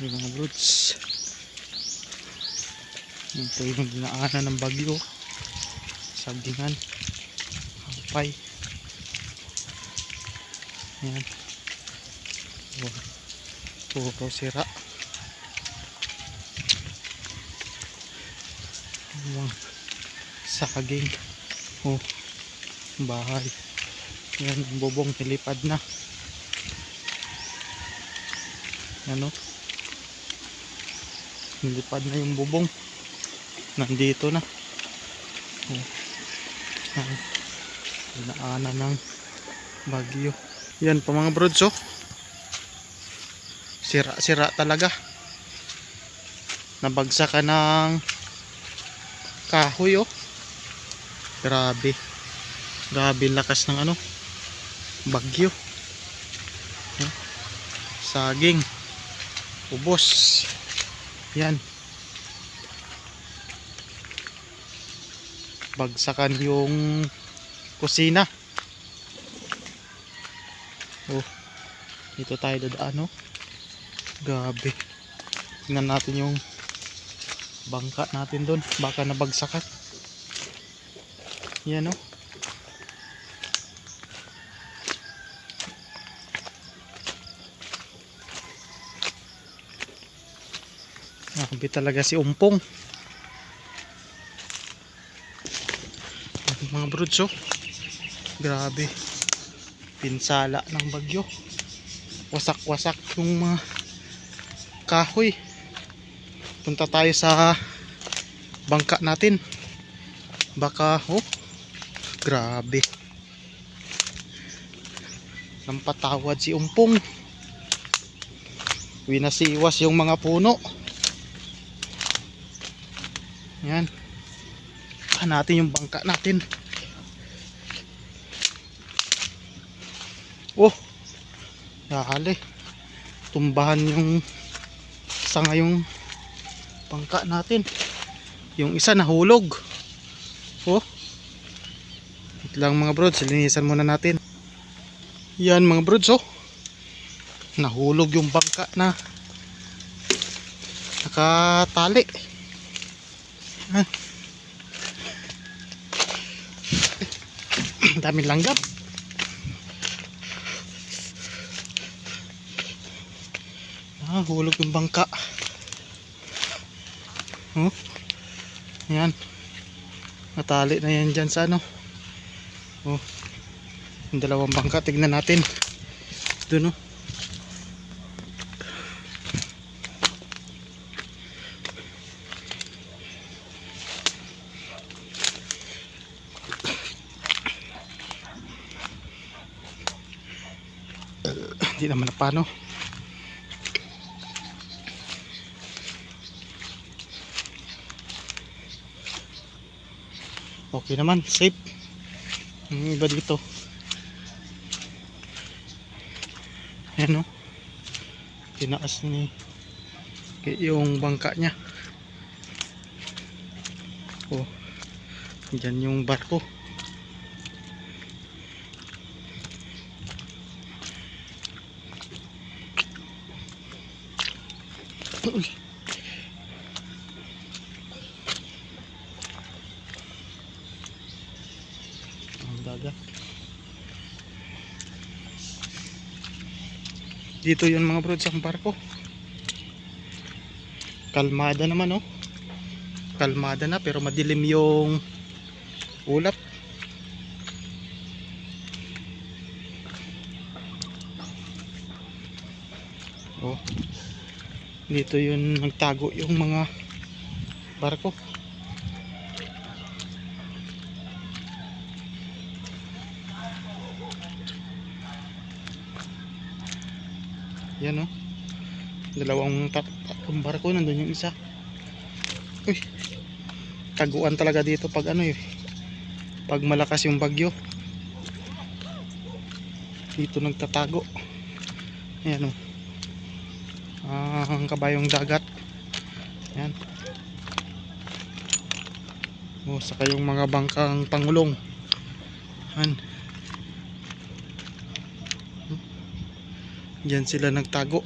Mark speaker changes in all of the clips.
Speaker 1: yung mga broods. Ito yung dinaanan ng bagyo. Sagingan hampay. Yan. Puro sira. Mga saging oh bahay. Yan bubong nilipad na. Ano nilipad na yung bubong. Nandito na. Oh. Yan. dinaanan ng bagyo. Yan pa mga brods oh. Sira sira talaga nabagsakan ng kahoy oh. Grabe. Grabe lakas ng ano bagyo. Saging. Ubos yan. Bagsakan yung kusina. Oh dito tayo dadaan oh. Grabe. Tingnan natin yung bangka natin doon baka nabagsakan. Yan oh Nakabit talaga si Umpong. Mga brods oh. Grabe. Pinsala ng bagyo. Wasak-wasak yung mga kahoy. Punta tayo sa bangka natin. Baka oh. Grabe. Nampatawad si Umpong. Winasiwas yung mga puno. Yan. Saka natin yung bangka natin. Oh. Dali. Tumbahan yung sanga yung bangka natin. Yung isa nahulog. Oh. Wait lang mga brods, linisan muna natin. Yan mga brods oh. Nahulog yung bangka na nakatali. Ah. daming langgam. Ah hulog yung bangka. Oh. Yan natali na yan dyan sa ano. Oh. Yung dalawang bangka tignan natin. Dun oh hindi naman na paano. Okay naman safe. Yung iba dito. Ayan o tinaas ni yung bangka nya oh dyan yung barko Ang dagat. Dito yun mga bro sa barko. Kalmada naman oh. Kalmada na pero madilim yung ulap. Oh dito yun nagtago yung mga barko. Yan o dalawang tat tatlong barko nandun yung isa. Uy taguan talaga dito pag ano eh. Pag malakas yung bagyo. Dito nagtatago. Yan o Ah, Ah, ang kabayong dagat. Yan o oh, saka yung mga bangkang pangulong. Yan yan sila nagtago.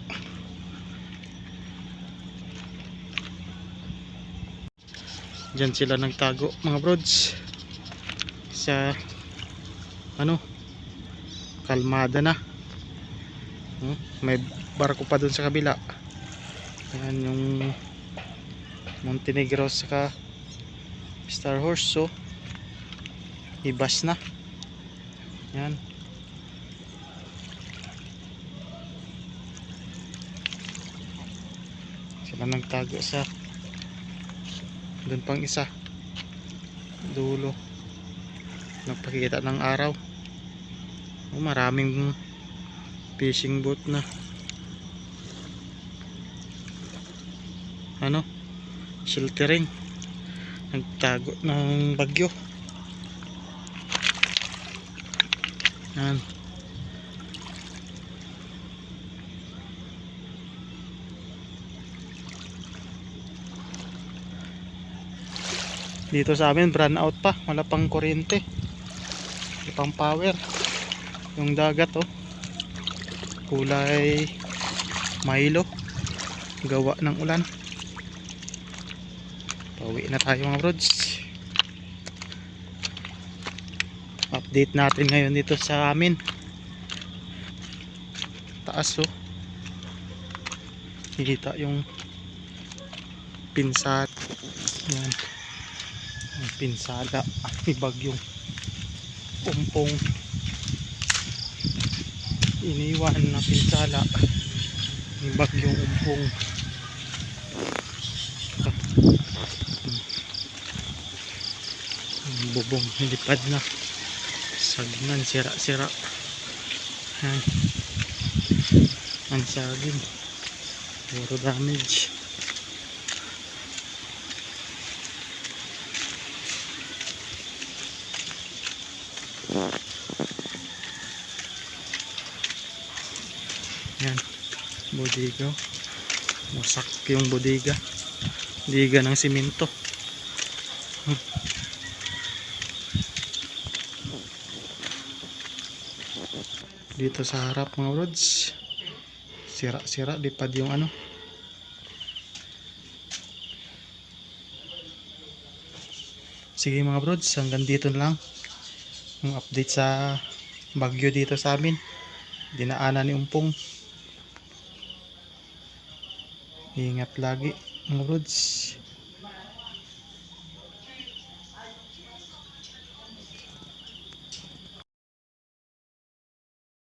Speaker 1: Dyan sila nagtago mga brods. Sa ano? Kalmada na. Hmm, May barko pa dun sa kabila. Yan yung Montenegro saka Star Horse so ibas na. Yan. Sila nagtago sa doon pang isa dulo nagpakita ng araw oh, maraming fishing boat na. Ano? Sheltering. Nagtago ng bagyo. Yan. Dito sa amin brand out pa. Wala pang kuryente. Wala pang power. Yung dagat oh kulay Milo. Gawa ng ulan. Pauwi na tayo mga brods. Update natin ngayon dito sa amin. Taas oh. Kita yung pinsat yan. Ang pinsala. May bagyong umpong iniwan na pinsala may bagyong umpong bubong lipad na. Sagnan sira sira yan ang sagin puro damage Yan. Bodega. Wasak yung bodega. Diga ng simento. Dito sa harap mga roads. Sira-sira. Lipad yung ano. Sige mga brods, hanggang dito na lang ang update sa bagyo dito sa amin dinaanan ni Umpong ingat lagi mga brods